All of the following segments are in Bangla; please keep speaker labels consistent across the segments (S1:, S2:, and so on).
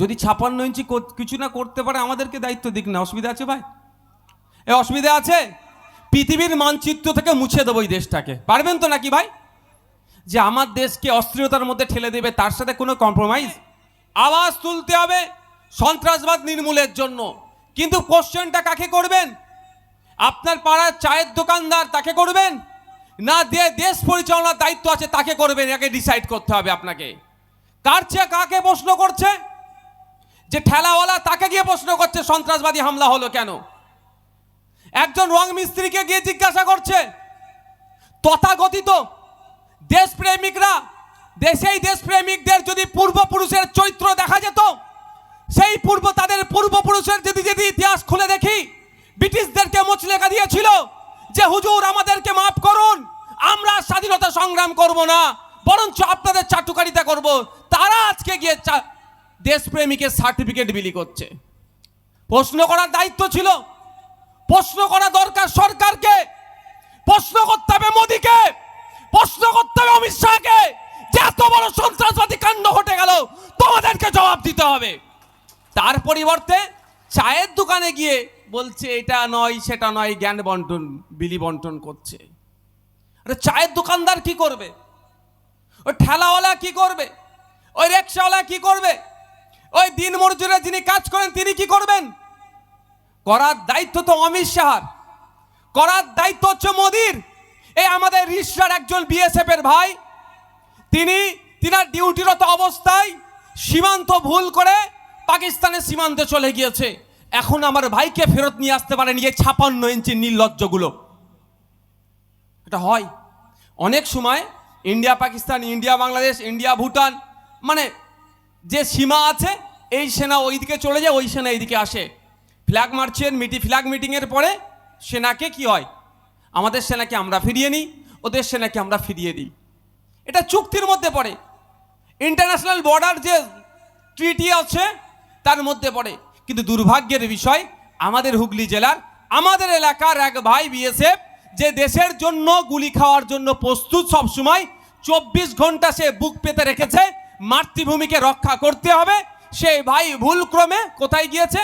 S1: যদি ছাপান্ন ইঞ্চি কিছু না করতে পারে, আমাদেরকে দায়িত্ব দিক না। অসুবিধা আছে ভাই? এ অসুবিধা আছে? পৃথিবীর মানচিত্র থেকে মুছে দেবো এই দেশটাকে। পারবেন তো নাকি ভাই? যে আমার দেশকে অস্থিরতার মধ্যে ঠেলে দেবে, তার সাথে কোনো কম্প্রোমাইজ আওয়াজ তুলতে হবে সন্ত্রাসবাদ নির্মূলের জন্য। কিন্তু কোশ্চেনটা কাকে করবেন? আপনার পাড়ার চায়ের দোকানদার তাকে করবেন? না যে দেশ পরিচালনার দায়িত্ব আছে, তাকে করবেন? একে ডিসাইড করতে হবে আপনাকে। কার চেয়ে কাকে প্রশ্ন করছে? যে ঠেলাওয়ালা তাকে গিয়ে প্রশ্ন করছে, সন্ত্রাসবাদী হামলা হলো কেন? একজন রং মিস্ত্রিকে গিয়ে জিজ্ঞাসা করছে, তথাকথিত দেশপ্রেমিকরা, দেশেই দেশপ্রেমিকদের যদি পূর্বপুরুষের চরিত্র দেখা যেত, সেই পূর্ব তাদের পূর্বপুরুষের যদি যদি ইতিহাস খুলে দেখি, ব্রিটিশদেরকে মুচলেখা দিয়েছিল যে, হুজুর, আমাদেরকে মাফ করুন, আমরা স্বাধীনতা সংগ্রাম করব না, বরঞ্চ আপনাদের চাটুকারিতা করব। তারা আজকে গিয়ে দেশপ্রেমিকের সার্টিফিকেট বিলি করছে। প্রশ্ন করার দায়িত্ব ছিল। প্রশ্ন করা দরকার সরকারকে। প্রশ্ন করতে হবে মোদীকে। প্রশ্ন করতে হবে অমিত শাহকে। যে এত বড় সন্ত্রাসবাদী কাণ্ড ঘটে গেল, তোমাদেরকে জবাব দিতে হবে। তার পরিবর্তে চায়ের দোকানে গিয়ে বলছে, এটা নয়, সেটা নয়, জ্ঞান বন্টন, বিলি বন্টন করছে। আরে চায়ের দোকানদার কি করবে? ওই ঠেলাওয়ালা কি করবে? ওই রিক্সাওয়ালা কি করবে? ওই দিন মজুরে যিনি কাজ করেন, তিনি কি করবেন? করার দায়িত্ব তো অমিত শাহর। করার দায়িত্ব হচ্ছে মোদির। এই আমাদের রিসরার একজন বিএসএফ এর ভাই। তিনি, তিনার ডিউটিরত অবস্থায় সীমান্ত ভুল করে পাকিস্তানের সীমান্তে চলে গিয়েছে। এখন আমার ভাইকে ফেরত নিয়ে আসতে পারেন এই ছাপান্ন ইঞ্চি নির্লজ্জগুলো। এটা হয়। অনেক সময় India Pakistan India Bangladesh India Bhutan মানে যে সীমা আছে, এই সেনা ওইদিকে চলে যায়, ওই সেনা এইদিকে আসে। ফ্ল্যাগ মার্চের মিটি, ফ্ল্যাগ মিটিংয়ের পরে সেনাকে কি হয়? আমাদের সেনাকে আমরা ফিরিয়ে নিই, ওদের সেনাকে আমরা ফিরিয়ে দিই। এটা চুক্তির মধ্যে পড়ে। ইন্টারন্যাশনাল বর্ডার যে ট্রিটি আছে, তার মধ্যে পড়ে। কিন্তু দুর্ভাগ্যের বিষয়, আমাদের হুগলি জেলার, আমাদের এলাকার এক ভাই বিএসএফ, যে দেশের জন্য গুলি খাওয়ার জন্য প্রস্তুত সবসময়, চব্বিশ ঘণ্টা সে বুক পেতে রেখেছে মাতৃভূমিকে রক্ষা করতে হবে। সেই ভাই ভুলক্রমে কোথায় গিয়েছে?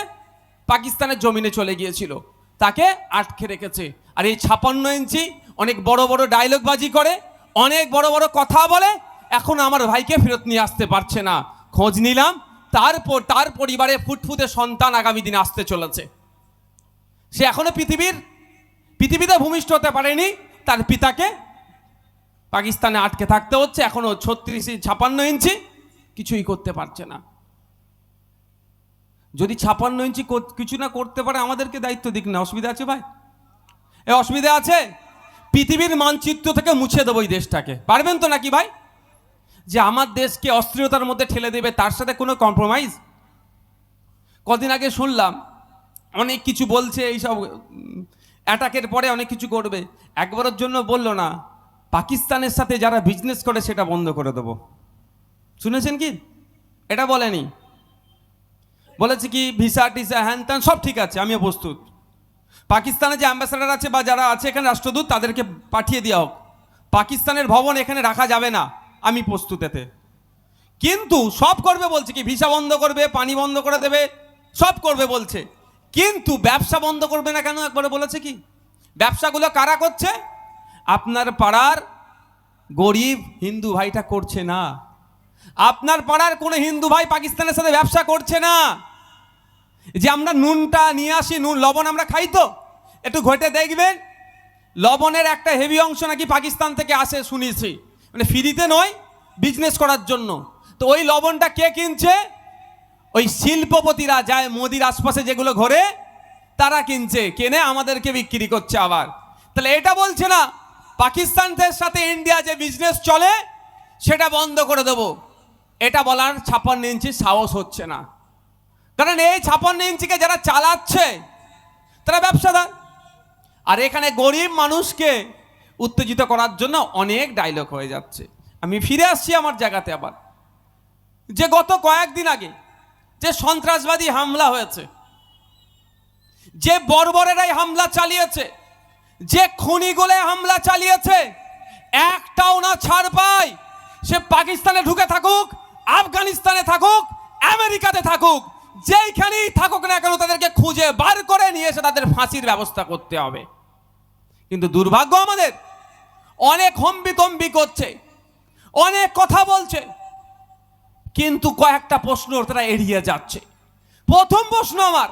S1: পাকিস্তানের জমিনে চলে গিয়েছিল। তাকে আটকে রেখেছে। আর এই ছাপান্ন ইঞ্চি অনেক বড় বড় ডায়লগবাজি করে, অনেক বড় বড় কথা বলে। এখন আমার ভাইকে ফেরত নিয়ে আসতে পারছে না। খোঁজ নিলাম। তারপর, তার পরিবারে ফুটফুটে সন্তান আগামী দিনে আসতে চলেছে। সে এখনও পৃথিবীর, পৃথিবীতে ভূমিষ্ঠ হতে পারেনি। তার পিতাকে পাকিস্তানে আটকে থাকতে হচ্ছে, এখনও ছত্রিশ ছাপান্ন ইঞ্চি কিছুই করতে পারছে না। যদি ছাপান্ন ইঞ্চি কিছু না করতে পারে, আমাদেরকে দায়িত্ব দিক না, অসুবিধা আছে ভাই? এ অসুবিধা আছে? পৃথিবীর মানচিত্র থেকে মুছে দেবো এই দেশটাকে। পারবেন তো নাকি ভাই? যে আমার দেশকে অস্থিরতার মধ্যে ঠেলে দেবে, তার সাথে কোনো কম্প্রোমাইজ কদিন আগে শুনলাম, অনেক কিছু বলছে, এইসব অ্যাটাকের পরে অনেক কিছু করবে। একবারের জন্য বলল না। পাকিস্তানের সাথে যারা বিজনেস করে সেটা বন্ধ করে দেবো। শুনেছেন কি? এটা বলেনি। বলেছে কি ভিসা টিসা, হ্যান ত্যান সব ঠিক আছে, আমিও প্রস্তুত। পাকিস্তানে যে অ্যাম্বাসাডার আছে বা যারা আছে এখানে রাষ্ট্রদূত, তাদেরকে পাঠিয়ে দেওয়া হোক। পাকিস্তানের ভবন এখানে রাখা যাবে না, আমি প্রস্তুত এতে। কিন্তু সব করবে বলছে কি ভিসা বন্ধ করবে, পানি বন্ধ করে দেবে, সব করবে বলছে। কিন্তু ব্যবসা বন্ধ করবে না কেন একবারে বলেছে কি? ব্যবসাগুলো কারা করছে? আপনার পাড়ার গরিব হিন্দু ভাইটা করছে না। আপনার পাড়ার কোনো হিন্দু ভাই পাকিস্তানের সাথে ব্যবসা করছে না। যে আমরা নুনটা নিয়ে আসি, নুন, লবণ আমরা খাই তো। একটু ঘটে দেখবেন, লবণের একটা হেভি অংশ নাকি পাকিস্তান থেকে আসে শুনেছি। মানে ফ্রিতে নয় বিজনেস করার জন্য। তো ওই লবণটা কে কিনছে? ওই শিল্পপতিরা যায় মোদির আশপাশে যেগুলো ঘোরে, তারা কিনছে। কেনে আমাদেরকে বিক্রি করছে আবার। তাহলে এটা বলছে না পাকিস্তানদের সাথে ইন্ডিয়া যে বিজনেস চলে, সেটা বন্ধ করে দেবো। এটা বলার ছাপ্পান্ন ইঞ্চি সাহস হচ্ছে না। কারণ এই ছাপ্পান্ন ইঞ্চিকে যারা চালাচ্ছে, তারা ব্যবসাদার। আর এখানে গরিব মানুষকে উত্তেজিত করার জন্য অনেক ডায়লগ হয়ে যাচ্ছে। আমি ফিরে আসছি আমার জায়গাতে আবার। যে গত কয়েকদিন আগে যে সন্ত্রাসবাদী হামলা হয়েছে, যে বর্বরেরাই হামলা চালিয়েছে যে খুনিগুলো হামলা চালিয়েছে, একটাও না ছাড় পায়। সে পাকিস্তানে ঢুকে থাকুক, আফগানিস্তানে থাকুক, আমেরিকাতে থাকুক, যেইখানেই থাকুক না কেন তাদেরকে খুঁজে বার করে নিয়ে এসে তাদের ফাঁসির ব্যবস্থা করতে হবে। কিন্তু দুর্ভাগ্য আমাদের, অনেক হম্বি তম্বি করছে, অনেক কথা বলছে, কিন্তু কয়েকটা প্রশ্ন তারা এড়িয়ে যাচ্ছে। প্রথম প্রশ্ন আমার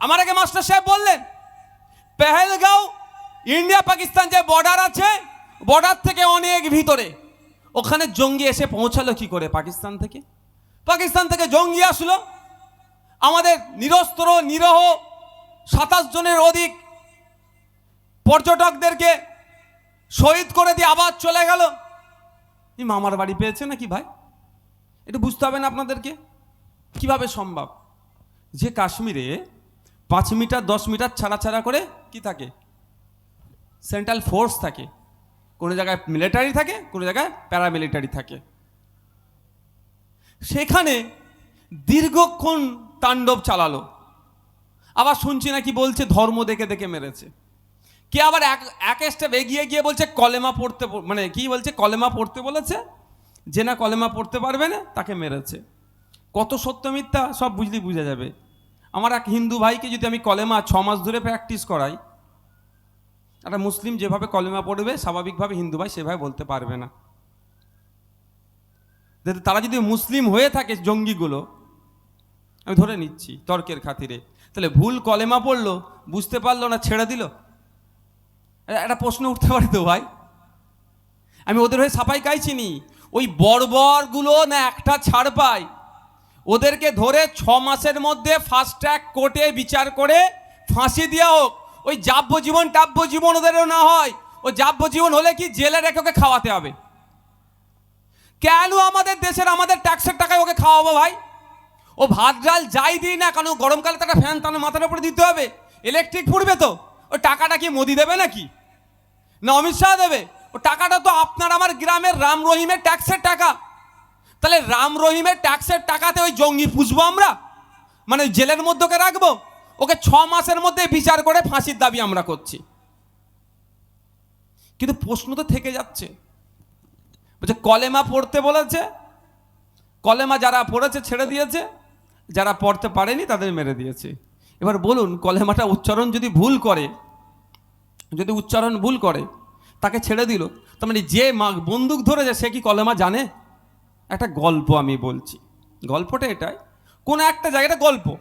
S1: আমার আগে মাস্টার সাহেব বললেন, পেহেলগাঁও ইন্ডিয়া পাকিস্তান যে বর্ডার আছে, বর্ডার থেকে অনেক ভিতরে। ওখানে জঙ্গি এসে পৌঁছালো কি করে পাকিস্তান থেকে? পাকিস্তান থেকে জঙ্গি আসলো। আমাদের নিরস্ত্র, নিরহ সাতাশ জনের অধিক পর্যটকদেরকে শহীদ করে দিয়ে আবার চলে গেল। এই মামার বাড়ি পেয়েছে নাকি ভাই? একটু বুঝতে হবে না আপনাদেরকে? কীভাবে সম্ভব? যে কাশ্মীরে পাঁচ মিটার, দশ মিটার ছাড়া ছাড়া করে কি থাকে? সেন্ট্রাল ফোর্স থাকে। কোনো জায়গায় মিলিটারি থাকে, কোনো জায়গায় প্যারামিলিটারি থাকে। সেখানে দীর্ঘক্ষণ তাণ্ডব চালালো। আবার শুনছি নাকি বলছে, ধর্ম দেখে দেখে মেরেছে। কে আবার এক এক স্টেপ এগিয়ে গিয়ে বলছে, কলেমা পড়তে মানে কি বলছে, কলেমা পড়তে বলেছে? যে না কলেমা পড়তে পারবে না, তাকে মেরেছে। কত সত্য মিথ্যা, সব বুঝলি বুঝে যাবে। আমার এক হিন্দু ভাইকে যদি আমি কলেমা ছ মাস ধরে প্র্যাকটিস করাই একটা মুসলিম যেভাবে কলেমা পড়বে, স্বাভাবিকভাবে হিন্দু ভাই সেভাবে বলতে পারবে না। তারা যদি মুসলিম হয়ে থাকে জঙ্গিগুলো, আমি ধরে নিচ্ছি তর্কের খাতিরে, তাহলে ভুল কলেমা পড়ল, বুঝতে পারল না, ছেড়ে দিল? একটা প্রশ্ন উঠতে পারে তো ভাই? আমি ওদের হয়ে সাফাই গাইছিনি ওই বর্বরগুলো না একটা ছাড় পায়? ওদেরকে ধরে ছ মাসের মধ্যে ফাস্ট ট্র্যাক কোর্টে বিচার করে ফাঁসি দেওয়া হোক ওই যাব্যজীবন টাব্যজীবন ওদেরও না হয়। ও যাব্যজীবন হলে কি জেলে রেখে ওকে খাওয়াতে হবে? কেন আমাদের দেশের আমাদের ট্যাক্সের টাকায় ওকে খাওয়াবো ভাই? ও ভাত ডাল যাই দিই না কারণ গরমকালে তো একটা ফ্যান তার মাথার উপরে দিতে হবে। ইলেকট্রিক পুড়বে তো। ও টাকাটা কি মোদি দেবে নাকি? না অমিত শাহ দেবে? ও টাকাটা তো আপনার আমার গ্রামের রাম রহিমের ট্যাক্সের টাকা। তাহলে রাম রহিমের ট্যাক্সের টাকাতে ওই জঙ্গি পুষবো আমরা? মানে জেলের মধ্যে ওকে রাখব? ওকে ছ মাসের মধ্যে বিচার করে ফাঁসির দাবি আমরা করছি। কিন্তু প্রশ্ন তো থেকে যাচ্ছে। বলছে, কলেমা পড়তে বলেছে, কলেমা যারা পড়েছে ছেড়ে দিয়েছে, যারা পড়তে পারেনি তাদের মেরে দিয়েছে। এবার বলুন, কলেমাটা উচ্চারণ যদি ভুল করে, যদি উচ্চারণ ভুল করে, তাকে ছেড়ে দিল, তার মানে যে বন্দুক ধরেছে, সে কি কলেমা জানে? একটা গল্প আমি বলছি। গল্পটা এটাই। কোন একটা জায়গাটা গল্প।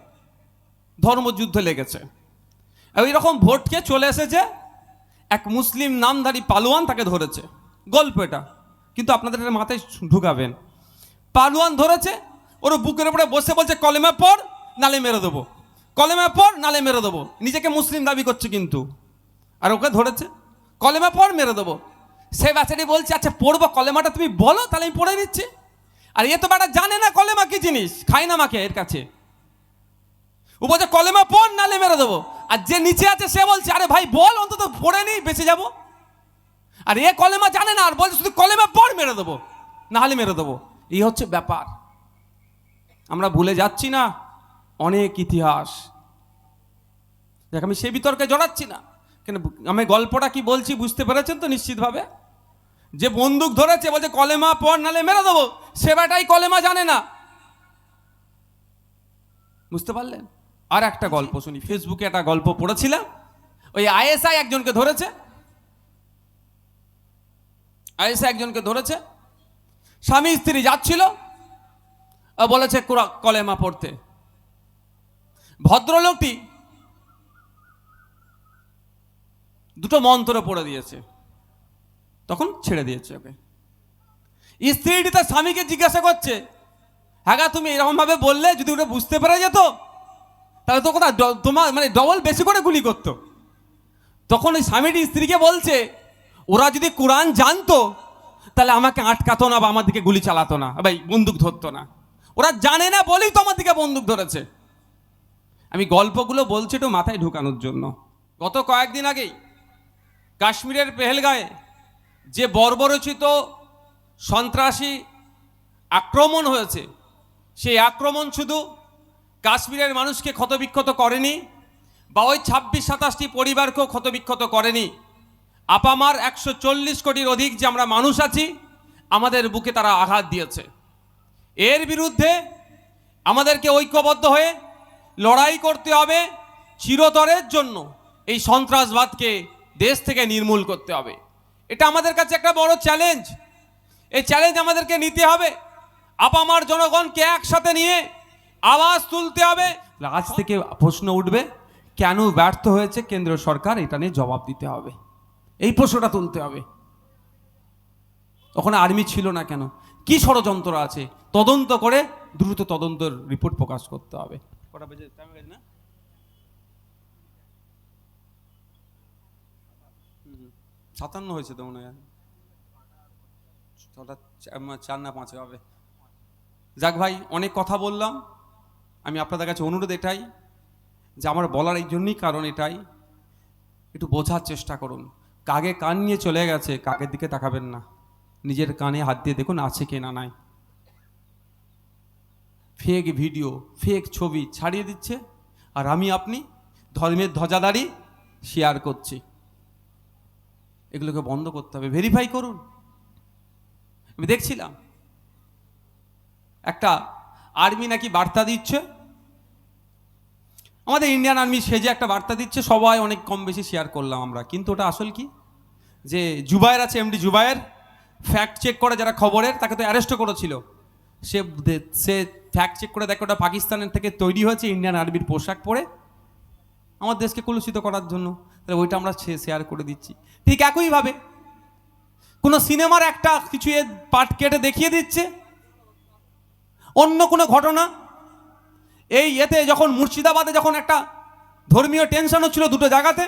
S1: ধর্মযুদ্ধ লেগেছে। ওই রকম ভোটকে চলে এসেছে, এক মুসলিম নামধারী পালোয়ান তাকে ধরেছে। গল্প এটা, কিন্তু আপনাদের এটা মাথায় ঢুকাবেন। পালোয়ান ধরেছে, ওর বুকের উপরে বসে বলছে, কলেমা পড়, নালে মেরে দেবো। কলেমা পড়, নালে মেরে দেবো। নিজেকে মুসলিম দাবি করছে কিন্তু। আর ওকে ধরেছে, কলেমা পড়, মেরে দেবো। সে বাচ্চাটি বলছে আচ্ছা পড়ব কলেমাটা তুমি বলো, তাহলে আমি পড়ে দিচ্ছি আর এ তো বেটা জানে না কলেমা কি জিনিস খাই না মাকে এর কাছে। ও বলছে কলেমা পড়, নালে মেরে দেবো। আর যে নিচে আছে সে বলছে, আরে ভাই, বল, অন্তত পড়ে নেই, বেঁচে যাব। আর এ কলেমা জানে না, আর বলছে, শুধু কলেমা পড়, মেরে দেবো নাহলে মেরে দেবো। এই হচ্ছে ব্যাপার। আমরা ভুলে যাচ্ছি না, অনেক ইতিহাস। দেখ, আমি সে বিতর্কে জড়াচ্ছি না। কেন, আমি গল্পটা কি বলছি বুঝতে পেরেছেন তো নিশ্চিতভাবে? যে বন্দুক ধরেছে, বলছে, কলেমা পড়, নালে মেরে দেবো। সেবাটাই কলেমা জানে না। বুঝতে পারলেন? আর একটা গল্প শুনি। ফেসবুকে একটা গল্প পড়েছিলাম। ওই আইএসআই একজনকে ধরেছে। আইএসআই একজনকে ধরেছে। স্বামী স্ত্রী যাচ্ছিল। বলেছে কলেমা পড়তে। ভদ্রলোকটি দুটো মন্ত্র পড়ে দিয়েছে। তখন ছেড়ে দিয়েছে ওকে। স্ত্রীটি তার স্বামীকে জিজ্ঞাসা করছে হ্যাঁ তুমি এরকম ভাবে বললে যদি ওটা বুঝতে পেরে যেত তাহলে তো কোথাও তোমার মানে ডবল বেশি করে গুলি করতো। তখন ওই স্বামীটি স্ত্রীকে বলছে, ওরা যদি কোরআন জানতো, তাহলে আমাকে আটকাতো না বা আমার দিকে গুলি চালাতো না, ভাই, বন্দুক ধরতো না। ওরা জানে না বলেই তো আমার দিকে বন্দুক ধরেছে। আমি গল্পগুলো বলছি একটু মাথায় ঢুকানোর জন্য। গত কয়েকদিন আগেই কাশ্মীরের পেহেলগাঁয়ে যে বর্বরচিত সন্ত্রাসী আক্রমণ হয়েছে, সেই আক্রমণ শুধু কাশ্মীরের মানুষকে ক্ষতবিক্ষত করেনি বা ওই ছাব্বিশ, সাতাশটি পরিবারকেও ক্ষতবিক্ষত করেনি। আপামার একশো চল্লিশ কোটির অধিক যে আমরা মানুষ আছি, আমাদের বুকে তারা আঘাত দিয়েছে। এর বিরুদ্ধে আমাদেরকে ঐক্যবদ্ধ হয়ে লড়াই করতে হবে চিরতরের জন্য। এই সন্ত্রাসবাদকে দেশ থেকে নির্মূল করতে হবে। এটা আমাদের কাছে একটা বড় চ্যালেঞ্জ এই চ্যালেঞ্জ আমাদেরকে নিতে হবে। আপামার জনগণকে একসাথে নিয়ে আওয়াজ তুলতে হবে। আজ থেকে প্রশ্ন উঠবে, কেন ব্যর্থ হয়েছে কেন্দ্র সরকার? এটা নিয়ে জবাব দিতে হবে। এই প্রশ্নটা তুলতে হবে। ওখানে আর্মি ছিল না কেন? কি ষড়যন্ত্র আছে? তদন্ত করে দ্রুত তদন্তের রিপোর্ট প্রকাশ করতে হবে। কটা বেজে? না। সাতান্ন হয়েছে তো মনে হয়। ছটা চার না পাঁচে হবে। যাক ভাই, অনেক কথা বললাম। আমি আপনাদের কাছে অনুরোধ এটাই যে আমার বলার এই জন্যই কারণ এটাই। একটু বোঝার চেষ্টা করুন। কাকে কান নিয়ে চলে গেছে, কাকের দিকে তাকাবেন না। নিজের কানে হাত দিয়ে দেখুন আছে কি না নাই। ফেক ভিডিও ফেক ছবি ছাড়িয়ে দিচ্ছে। আর আমি আপনি ধর্মের ধ্বজাদারি শেয়ার করছি। এগুলোকে বন্ধ করতে হবে। ভেরিফাই করুন। আমি দেখছিলাম একটা আর্মি নাকি বার্তা দিচ্ছে? আমাদের ইন্ডিয়ান আর্মি সেজে একটা বার্তা দিচ্ছে, সবাই অনেক কম বেশি শেয়ার করলাম আমরা। কিন্তু ওটা আসল কি? যে জুবায়ের আছে, এমডি জুবায়ের ফ্যাক্ট চেক করে যারা খবরের, তাকে তো অ্যারেস্টও করেছিল। সে সে ফ্যাক্ট চেক করে দেখে ওটা পাকিস্তানের থেকে তৈরি হয়েছে, ইন্ডিয়ান আর্মির পোশাক পরে। আমার দেশকে কলুষিত করার জন্য। তাহলে ওইটা আমরা শেয়ার করে দিচ্ছি। ঠিক একইভাবে, কোনো সিনেমার একটা কিছু এর পার্ট কেটে দেখিয়ে দিচ্ছে। অন্য কোনো ঘটনা? এই এতে যখন মুর্শিদাবাদে যখন একটা ধর্মীয় টেনশন হচ্ছিল দুটো জায়গাতে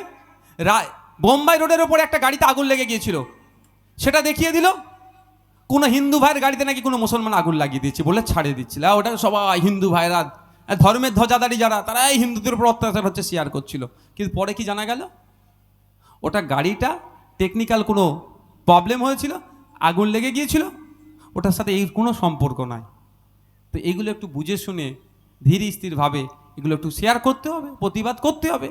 S1: রায় বোম্বাই রোডের ওপরে একটা গাড়িতে আগুন লেগে গিয়েছিল। সেটা দেখিয়ে দিল, কোনো হিন্দু ভাইয়ের গাড়িতে নাকি কোনো মুসলমান আগুন লাগিয়ে দিচ্ছে বলে ছাড়িয়ে দিচ্ছিল ওটা সবাই হিন্দু ভাইরা ধর্মের ধ্বজাদারি যারা তারা এই হিন্দুদের উপর অত্যাচার হচ্ছে শেয়ার করছিল। কিন্তু পরে কি জানা গেল? ওটা গাড়িটা টেকনিক্যাল কোনো প্রবলেম হয়েছিল, আগুন লেগে গিয়েছিল, ওটার সাথে এই কোনো সম্পর্ক নাই। তো এগুলো একটু বুঝে শুনে ধীর স্থিরভাবে এগুলো একটু শেয়ার করতে হবে, প্রতিবাদ করতে হবে।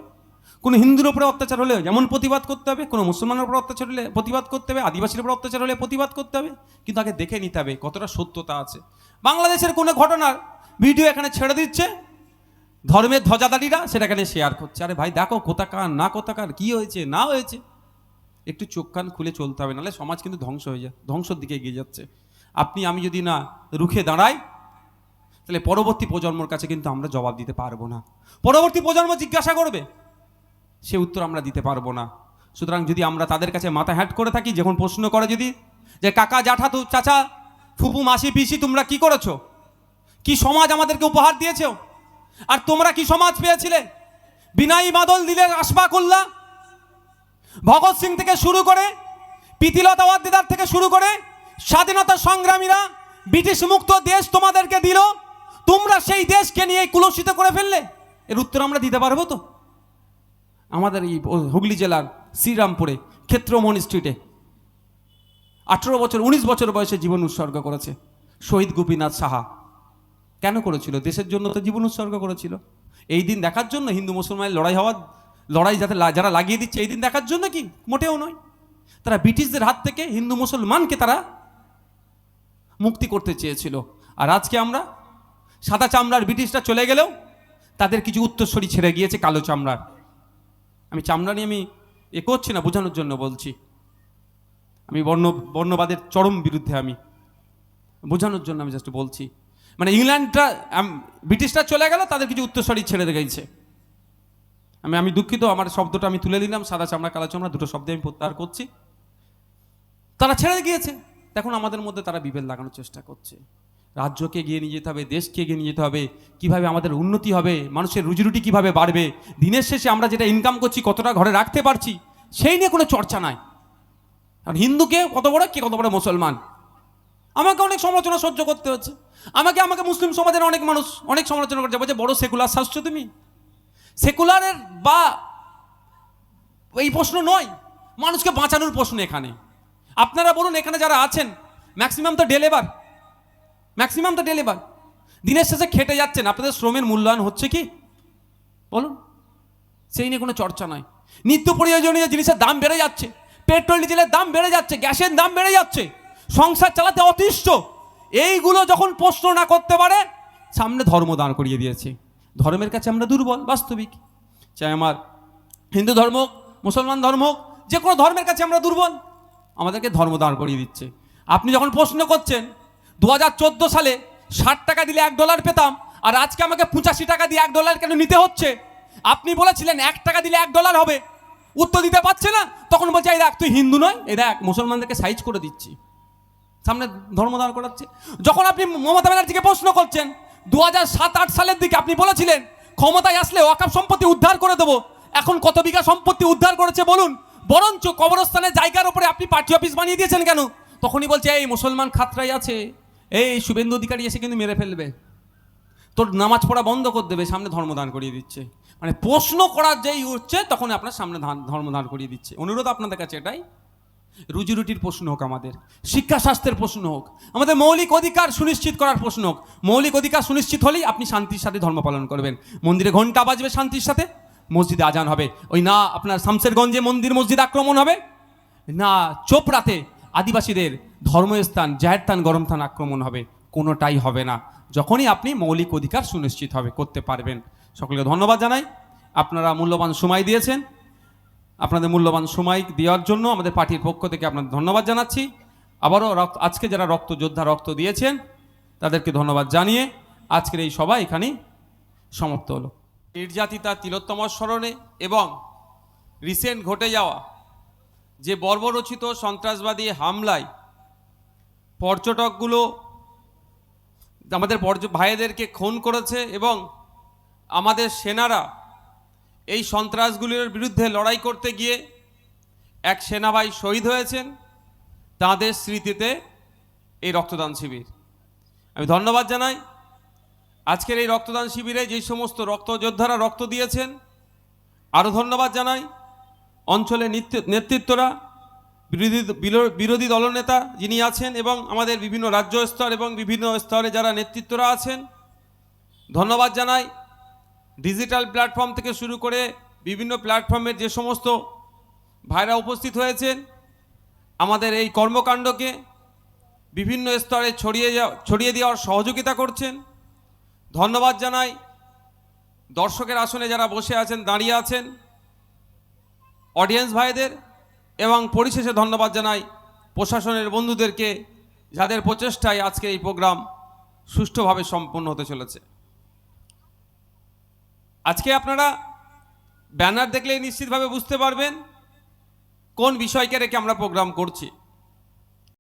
S1: কোনো হিন্দুর উপরে অত্যাচার হলে যেমন প্রতিবাদ করতে হবে, কোনো মুসলমানের উপর অত্যাচার হলে প্রতিবাদ করতে হবে, আদিবাসীর উপর অত্যাচার হলে প্রতিবাদ করতে হবে, কিন্তু আগে দেখে নিতে হবে কতটা সত্যতা আছে। বাংলাদেশের কোনো ঘটনার ভিডিও এখানে ছেড়ে দিচ্ছে, ধর্মের ধ্বজাদারিরা সেটা এখানে শেয়ার করছে। আরে ভাই, দেখো কোথাকার, না কোথাকার, কি হয়েছে, না হয়েছে। একটু চোখ কান খুলে চলতে হবে, নাহলে সমাজ কিন্তু ধ্বংস হয়ে যায়, ধ্বংসর দিকে এগিয়ে যাচ্ছে। আপনি, আমি যদি না রুখে দাঁড়াই তাহলে পরবর্তী প্রজন্মর কাছে কিন্তু আমরা জবাব দিতে পারব না। পরবর্তী প্রজন্ম জিজ্ঞাসা করবে, সে উত্তর আমরা দিতে পারব না। সুতরাং যদি আমরা তাদের কাছে মাথা হ্যাট করে থাকি, যখন প্রশ্ন করে যদি, যে কাকা জ্যাঠা তু চাচা, ফুপু মাসি পিসি, তোমরা কি করেছ? কি সমাজ আমাদেরকে উপহার দিয়েছ? আর তোমরা কি সমাজ পেয়েছিলে? বিনাই বাদল দিলে আসবা করলা ভগৎ সিং থেকে শুরু করে প্রীতিলতা ওয়াদ্দেদার থেকে শুরু করে, স্বাধীনতা সংগ্রামীরা ব্রিটিশ মুক্ত দেশ তোমাদেরকে দিল। তোমরা সেই দেশকে নিয়ে কুলসিত করে ফেললে? এর উত্তর আমরা দিতে পারব তো? আমাদের এই হুগলি জেলার শ্রীরামপুরে ক্ষেত্রমোহন স্ট্রিটে আঠেরো বছর, উনিশ বছর বয়সে জীবন উৎসর্গ করেছে শহীদ গোপীনাথ সাহা। কেন করেছিল? দেশের জন্য তো জীবন উৎসর্গ করেছিল। এই দিন দেখার জন্য হিন্দু মুসলমানের লড়াই হওয়ার, লড়াই যাতে যারা লাগিয়ে দিচ্ছে, এই দিন দেখার জন্য কি? মোটেও নয়। তারা ব্রিটিশদের হাত থেকে হিন্দু মুসলমানকে তারা মুক্তি করতে চেয়েছিল। আর আজকে আমরা সাদা চামড়ার ব্রিটিশরা চলে গেলেও তাদের কিছু উত্তরস্বরী ছেড়ে গিয়েছে কালো চামড়ার। আমি চামড়া নিয়ে আমি এ করছি না, বোঝানোর জন্য বলছি। আমি বর্ণ, বর্ণবাদের চরম বিরুদ্ধে আমি। বোঝানোর জন্য আমি জাস্ট বলছি। মানে ইংল্যান্ডটা ব্রিটিশরা চলে গেল, তাদের কিছু উত্তরস্বরী ছেড়ে গেছে আমি আমি দুঃখিত, আমার শব্দটা আমি তুলে নিলাম, সাদা চামড়া, কালো চামড়া, দুটো শব্দে আমি প্রত্যাহার করছি। তারা ছেড়ে গিয়েছে। দেখুন, আমাদের মধ্যে তারা বিভেদ লাগানোর চেষ্টা করছে। রাজ্যকে এগিয়ে নিয়ে যেতে হবে, দেশকে এগিয়ে নিয়ে যেতে হবে, কীভাবে আমাদের উন্নতি হবে, মানুষের রুজিরুটি কীভাবে বাড়বে, দিনের শেষে আমরা যেটা ইনকাম করছি, কতটা ঘরে রাখতে পারছি, সেই নিয়ে কোনো চর্চা নাই। কারণ হিন্দুকে কত বড়, কে কত বড় মুসলমান? আমাকে অনেক সমালোচনা সহ্য করতে হচ্ছে। আমাকে আমাকে মুসলিম সমাজের অনেক মানুষ অনেক সমালোচনা করছে, বলছে, বড় সেকুলার শাস্ত্র তুমি? সেকুলারের বা এই প্রশ্ন নয়, মানুষকে বাঁচানোর প্রশ্ন এখানে। আপনারা বলুন, এখানে যারা আছেন ম্যাক্সিমাম তো ডেলেবার ম্যাক্সিমাম তো ডেলেবার দিনের শেষে খেটে যাচ্ছেন আপনাদের শ্রমের মূল্যায়ন হচ্ছে কি? বলুন। সেই নিয়ে কোনো চর্চা নয় নিত্য প্রয়োজনীয় জিনিসের দাম বেড়ে যাচ্ছে, পেট্রোল, ডিজেলের দাম বেড়ে যাচ্ছে, গ্যাসের দাম বেড়ে যাচ্ছে, সংসার চালাতে অতিষ্ঠ। এইগুলো যখন প্রশ্ন না করতে পারে, সামনে ধর্ম দাঁড় করিয়ে দিয়েছে। ধর্মের কাছে আমরা দুর্বল, বাস্তবিক। চাই আমার হিন্দু ধর্ম হোক, মুসলমান ধর্ম হোক, যে কোনো ধর্মের কাছে আমরা দুর্বল। আমাদেরকে ধর্ম দাঁড় করিয়ে দিচ্ছে। আপনি যখন প্রশ্ন করছেন দু হাজার চোদ্দ সালে ষাট টাকা দিলে এক ডলার পেতাম, আর আজকে আমাকে পঁচাশি টাকা দিয়ে এক ডলার কেন নিতে হচ্ছে? আপনি বলেছিলেন এক টাকা দিলে এক ডলার হবে। উত্তর দিতে পারছে না। তখন বলছে, এই দেখ, তুই হিন্দু নয়, এই দেখ, মুসলমানদেরকে সাইজ করে দিচ্ছি। সামনে ধর্ম দাঁড় করাচ্ছে। যখন আপনি মমতা ব্যানার্জিকে প্রশ্ন করছেন, দু হাজার সাত আট সালের দিকে আপনি বলেছিলেন, ক্ষমতায় আসলে ওয়াকাপ সম্পত্তি উদ্ধার করে দেবো। এখন কত বিঘা সম্পত্তি উদ্ধার করেছে বলুন। বরঞ্চ কবরস্থানের জায়গার উপরে আপনি পার্টি অফিস বানিয়ে দিয়েছেন কেন? তখনই বলছে, এই মুসলমান খাতরাই আছে। এই শুভেন্দু অধিকারী এসে কিন্তু মেরে ফেলবে। তোর নামাজ পড়া বন্ধ করে দেবে, সামনে ধর্মদান করিয়ে দিচ্ছে। মানে প্রশ্ন করার যেই উঠছে তখন আপনার সামনে ধর্মদান করিয়ে দিচ্ছে। অনুরোধ আপনাদের কাছে এটাই। রুজি রুটির প্রশ্ন হোক আমাদের, শিক্ষা স্বাস্থ্যের প্রশ্ন হোক, আমাদের মৌলিক অধিকার সুনিশ্চিত করার প্রশ্ন হোক। মৌলিক অধিকার সুনিশ্চিত হলেই আপনি শান্তির সাথে ধর্ম পালন করবেন। মন্দিরে ঘণ্টা বাজবে শান্তির সাথে, মসজিদে আজান হবে। ওই না, আপনার শামসেরগঞ্জে মন্দির মসজিদ আক্রমণ হবে, না, চোপড়াতে আদিবাসীদের ধর্মস্থান জাহেরস্থান গরমস্থান আক্রমণ হবে, কোনোটাই হবে না। যখনই আপনি মৌলিক অধিকার সুনিশ্চিত হবে, করতে পারবেন। সকলকে ধন্যবাদ জানাই। আপনারা মূল্যবান সময় দিয়েছেন। আপনাদের মূল্যবান সময় দেওয়ার জন্য আমাদের পার্টির পক্ষ থেকে আপনাদের ধন্যবাদ জানাচ্ছি। আবারও রক্ত, আজকে যারা রক্ত যোদ্ধা রক্ত দিয়েছেন, তাদেরকে ধন্যবাদ জানিয়ে আজকের এই সভা এখানেই সমাপ্ত হলো। নির্যাতিতা তিলোত্তমার স্মরণে এবং রিসেন্ট ঘটে যাওয়া যে বর্বরচিত সন্ত্রাসবাদী হামলায় পর্যটকগুলো আমাদের পর্য ভাইদেরকে খুন করেছে এবং আমাদের সেনারা এই সন্ত্রাসগুলির বিরুদ্ধে লড়াই করতে গিয়ে এক সেনাভাই শহীদ হয়েছেন। তাঁদের স্মৃতিতে এই রক্তদান শিবির। আমি ধন্যবাদ জানাই। আজকের এই রক্তদান শিবিরে যে সমস্ত রক্তযোদ্ধারা রক্ত দিয়েছেন, আরও ধন্যবাদ জানাই। অঞ্চলের নিত্য- নেতৃত্বরা বিরোধী বিরোধী দলনেতা যিনি আছেন এবং আমাদের বিভিন্ন রাজ্য স্তর এবং বিভিন্ন স্তরে যারা নেতৃত্বরা আছেন, ধন্যবাদ জানাই। ডিজিটাল প্ল্যাটফর্ম থেকে শুরু করে বিভিন্ন প্ল্যাটফর্মের যে সমস্ত ভাইরা উপস্থিত হয়েছেন, আমাদের এই কর্মকাণ্ডকে বিভিন্ন স্তরে ছড়িয়ে যাওয়া ছড়িয়ে দেওয়ার সহযোগিতা করছেন। ধন্যবাদ জানাই। দর্শকের আসনে যারা বসে আছেন, দাঁড়িয়ে আছেন অডিয়েন্স ভাইদের এবং পরিশেষে ধন্যবাদ জানাই প্রশাসনের বন্ধুদেরকে, যাদের প্রচেষ্টায় আজকে এই প্রোগ্রাম সুষ্ঠুভাবে সম্পন্ন হতে চলেছে। আজকে আপনারা ব্যানার দেখলেই নিশ্চিতভাবে বুঝতে পারবেন কোন বিষয়কে রেখে আমরা প্রোগ্রাম করছি।